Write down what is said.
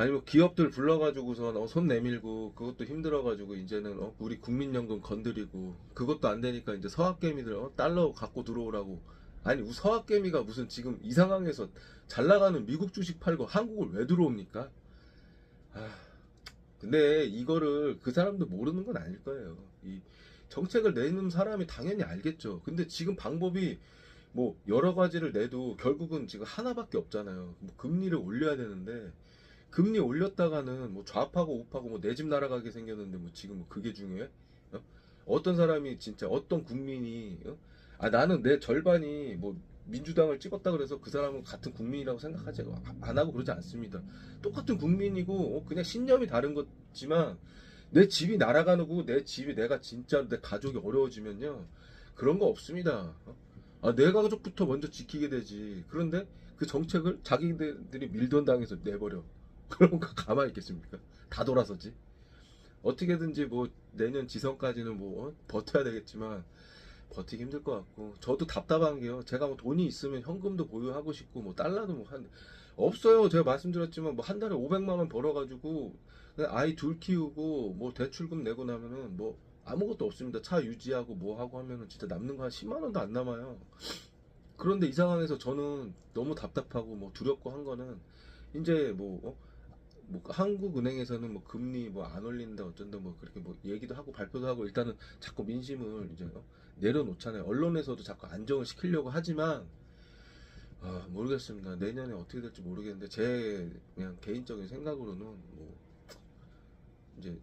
아니 뭐 기업들 불러가지고서 어, 손 내밀고 그것도 힘들어가지고 이제는 어, 우리 국민연금 건드리고 그것도 안 되니까 이제 서학개미들 어, 달러 갖고 들어오라고 아니 우- 서학개미가 무슨 지금 이 상황에서 잘 나가는 미국 주식 팔고 한국을 왜 들어옵니까? 아 근데 이거를 그 사람도 모르는 건 아닐 거예요. 이 정책을 내는 사람이 당연히 알겠죠. 근데 지금 방법이 뭐 여러 가지를 내도 결국은 지금 하나밖에 없잖아요. 뭐 금리를 올려야 되는데 금리 올렸다가는 뭐 좌파고 우파고 뭐 내 집 날아가게 생겼는데 뭐 지금 뭐 그게 중요해? 어? 떤 사람이 진짜 어떤 국민이 어? 아 나는 내 절반이 뭐 민주당을 찍었다 그래서 그 사람은 같은 국민이라고 생각하지 안 하고 그러지 않습니다. 똑같은 국민이고 어, 그냥 신념이 다른 거지만 내 집이 날아가는 거고 내 집이 내가 진짜 내 가족이 어려워지면요 그런 거 없습니다. 어? 아, 내 가족부터 먼저 지키게 되지. 그런데 그 정책을 자기들이 밀던 당에서 내버려. 그런 거 가만히 있겠습니까? 다 돌아서지. 어떻게든지 뭐 내년 지선까지는 뭐 어? 버텨야 되겠지만 버티기 힘들 것 같고 저도 답답한 게요. 제가 뭐 돈이 있으면 현금도 보유하고 싶고 뭐 달러도 뭐 한 없어요. 제가 말씀드렸지만 뭐 한 달에 500만 원 벌어가지고 아이 둘 키우고 뭐 대출금 내고 나면은 뭐 아무것도 없습니다. 차 유지하고 뭐 하고 하면은 진짜 남는 거 한 10만 원도 안 남아요. 그런데 이 상황에서 저는 너무 답답하고 뭐 두렵고 한 거는 이제 뭐, 어? 뭐 한국은행에서는 뭐 금리 뭐 안 올린다 어쩐다 뭐 그렇게 뭐 얘기도 하고 발표도 하고 일단은 자꾸 민심을 이제 어? 내려놓잖아요. 언론에서도 자꾸 안정을 시키려고 하지만 아, 모르겠습니다. 내년에 어떻게 될지 모르겠는데 제 그냥 개인적인 생각으로는 뭐 이제